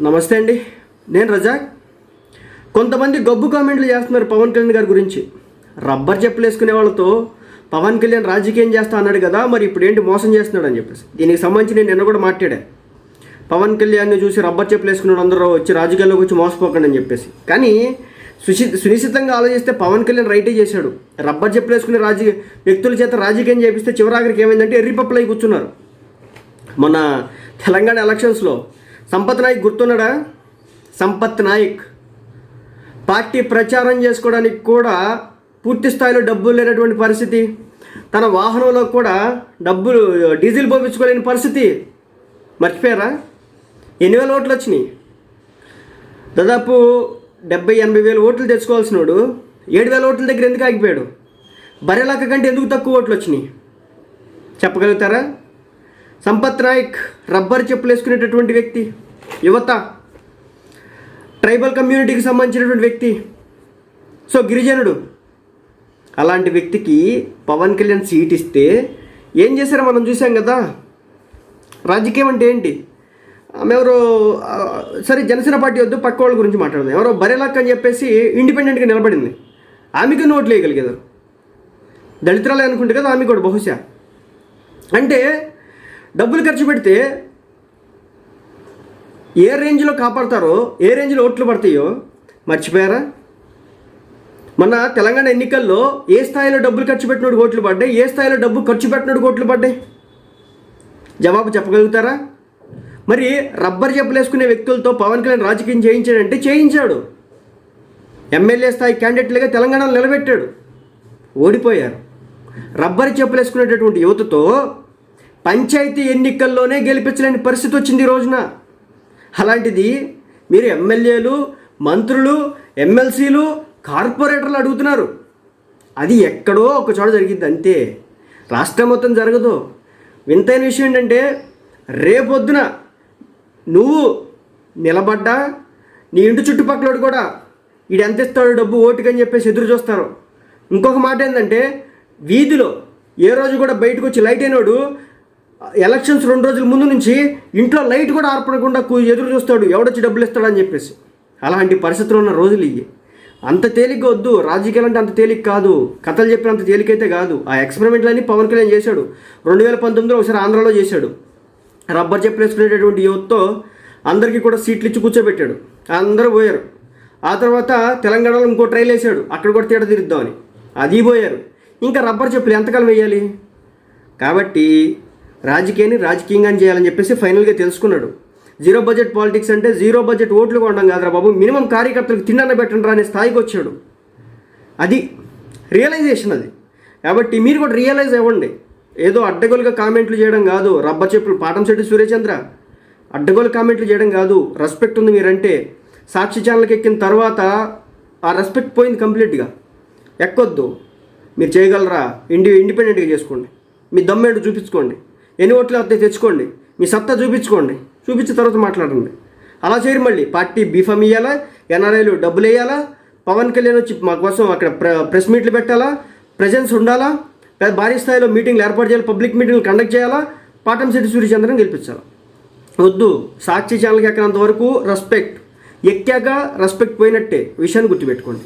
నమస్తే అండి. నేను రజాక్. కొంతమంది గబ్బు కామెంట్లు చేస్తున్నారు పవన్ కళ్యాణ్ గారి గురించి. రబ్బర్ చెప్పులు వేసుకునే వాళ్ళతో పవన్ కళ్యాణ్ రాజకీయం చేస్తా అన్నాడు కదా మరి ఇప్పుడు ఏంటి మోసం చేస్తున్నాడు అని చెప్పేసి. దీనికి సంబంధించి నేను నిన్న కూడా మాట్లాడా. పవన్ కళ్యాణ్ని చూసి రబ్బర్ చెప్పులు వేసుకున్నాడు అందరూ వచ్చి రాజకీయాల్లోకి వచ్చి మోసపోకండి అని చెప్పేసి. కానీ సుచి సునిశ్చితంగా ఆలోచిస్తే పవన్ కళ్యాణ్ రైటే చేశాడు. రబ్బర్ చెప్పులు వేసుకునే రాజకీయ వ్యక్తుల చేత రాజకీయం చేపిస్తే చివరాఖరికి ఏమైందంటే ఎర్రిపప్పులై కూర్చున్నారు. మొన్న తెలంగాణ ఎలక్షన్స్లో సంపత్ నాయక్ గుర్తున్నాడా? సంపత్ నాయక్. పార్టీ ప్రచారం చేసుకోవడానికి కూడా పూర్తి స్థాయిలో డబ్బులు లేనటువంటి పరిస్థితి. తన వాహనంలో కూడా డబ్బులు డీజిల్ పంపించుకోలేని పరిస్థితి. మర్చిపోయారా? ఎన్ని వేల ఓట్లు వచ్చినాయి? దాదాపు డెబ్బై ఎనభై వేల ఓట్లు తెచ్చుకోవాల్సినోడు ఏడు వేల ఓట్ల దగ్గర ఎందుకు ఆగిపోయాడు? బరెలక్క కంటే ఎందుకు తక్కువ ఓట్లు వచ్చినాయి? చెప్పగలుగుతారా? సంపత్ నాయక్ రబ్బర్ చెప్పులు వేసుకునేటటువంటి వ్యక్తి యువత ట్రైబల్ కమ్యూనిటీకి సంబంధించినటువంటి వ్యక్తి. సో గిరిజనుడు అలాంటి వ్యక్తికి పవన్ కళ్యాణ్ సీట్ ఇస్తే ఏం చేశారో మనం చూసాం కదా? రాజకీయం అంటే ఏంటి? ఆమె ఎవరో సరే జనసేన పార్టీ వద్దు పక్క వాళ్ళ గురించి మాట్లాడదాం. ఎవరో బరేలాక్ అని చెప్పేసి ఇండిపెండెంట్గా నిలబడింది. ఆమెకు నోట్లు వేయగలిగేదారు దళితురాలే అనుకుంటే కదా ఆమె కూడా బహుశా. అంటే డబ్బులు ఖర్చు పెడితే ఏ రేంజ్లో కాపాడతారో ఏ రేంజ్లో ఓట్లు పడతాయో మర్చిపోయారా? మొన్న తెలంగాణ ఎన్నికల్లో ఏ స్థాయిలో డబ్బులు ఖర్చు పెట్టినోడు ఓట్లు పడ్డాయి? ఏ స్థాయిలో డబ్బు ఖర్చు పెట్టినోడు ఓట్లు పడ్డాయి? జవాబు చెప్పగలుగుతారా? మరి రబ్బర్ చెప్పులు వేసుకునే వ్యక్తులతో పవన్ కళ్యాణ్ రాజకీయం చేయించాడంటే చేయించాడు. ఎమ్మెల్యే స్థాయి క్యాండిడేట్లుగా తెలంగాణలో నిలబెట్టాడు. ఓడిపోయారు. రబ్బర్ చెప్పులు వేసుకునేటటువంటి యువతతో పంచాయతీ ఎన్నికల్లోనే గెలిపించలేని పరిస్థితి వచ్చింది ఈ రోజున. అలాంటిది మీరు ఎమ్మెల్యేలు మంత్రులు ఎమ్మెల్సీలు కార్పొరేటర్లు అడుగుతున్నారు. అది ఎక్కడో ఒక చోట జరిగింది అంతే. రాష్ట్రం మొత్తం జరగదు. వింతైన విషయం ఏంటంటే రేపొద్దున నువ్వు నిలబడ్డా నీ ఇంటి చుట్టుపక్కలడు కూడా ఈడు ఎంత ఇస్తాడు డబ్బు ఓటుకని చెప్పేసి ఎదురు చూస్తారు. ఇంకొక మాట ఏంటంటే వీధిలో ఏ రోజు కూడా బయటకు వచ్చి లైట్ అయినోడు ఎలక్షన్స్ రెండు రోజుల ముందు నుంచి ఇంట్లో లైట్ కూడా ఆర్పడకుండా ఎదురు చూస్తాడు. ఎవడొచ్చి డబ్బులు ఇస్తాడని చెప్పేసి. అలాంటి పరిస్థితులు ఉన్న రోజులు ఇవి అంత తేలిక వద్దు. రాజకీయాలు అంటే అంత తేలిక కాదు. కథలు చెప్పినంత తేలికైతే కాదు. ఆ ఎక్స్పెరిమెంట్లన్నీ పవన్ కళ్యాణ్ చేశాడు. రెండు వేల పంతొమ్మిదిలో ఒకసారి ఆంధ్రాలో చేశాడు. రబ్బర్ చెప్పులు వేసుకునేటటువంటి యువతతో అందరికీ కూడా సీట్లు ఇచ్చి కూర్చోబెట్టాడు. అందరూ పోయారు. ఆ తర్వాత తెలంగాణలో ఇంకో ట్రైల్ వేసాడు అక్కడ కూడా తేడా తీరుద్దామని. అది పోయారు. ఇంకా రబ్బర్ చెప్పులు ఎంతకాలం వేయాలి? కాబట్టి రాజకీయాన్ని రాజకీయంగానే చేయాలని చెప్పేసి ఫైనల్గా తెలుసుకున్నాడు. జీరో బడ్జెట్ పాలిటిక్స్ అంటే జీరో బడ్జెట్ ఓట్లు కొనడం కాదురా బాబు మినిమం కార్యకర్తలకు తిండన్న పెట్టండి అనే స్థాయికి వచ్చాడు. అది రియలైజేషన్ అది. కాబట్టి మీరు కూడా రియలైజ్ అవ్వండి. ఏదో అడ్డగోలుగా కామెంట్లు చేయడం కాదు. రబ్బ చెప్పులు పాటంశెట్టి సూర్యచంద్ర. అడ్డగోలు కామెంట్లు చేయడం కాదు. రెస్పెక్ట్ ఉంది మీరంటే. సాక్షి ఛానల్కి ఎక్కిన తర్వాత ఆ రెస్పెక్ట్ పోయింది కంప్లీట్గా. ఎక్కొద్దు. మీరు చేయగలరా? ఇండి ఇండిపెండెంట్గా చేసుకోండి. మీ దమ్మేడు చూపించుకోండి. ఎన్ని ఓట్లు వస్తాయి తెచ్చుకోండి. మీ సత్తా చూపించుకోండి. చూపించిన తర్వాత మాట్లాడండి. అలా చేయరు మళ్ళీ. పార్టీ బీఫామ్ ఇవ్వాలా ఎన్ఆర్ఐలు డబ్బులు వేయాలా? పవన్ కళ్యాణ్ వచ్చి మా కోసం అక్కడ ప్ర ప్రెస్ మీట్లు పెట్టాలా? ప్రజెన్స్ ఉండాలా? పెద్ద భారీ స్థాయిలో మీటింగ్లు ఏర్పాటు చేయాలి? పబ్లిక్ మీటింగ్లు కండక్ట్ చేయాలా? పాటం సిటీ సూర్యచంద్రన్ గెలిపించాలి? వద్దు. సాక్షి ఛానల్కి ఎక్కినంత వరకు రెస్పెక్ట్ ఎక్కాక రెస్పెక్ట్ పోయినట్టే. విషయాన్ని గుర్తుపెట్టుకోండి.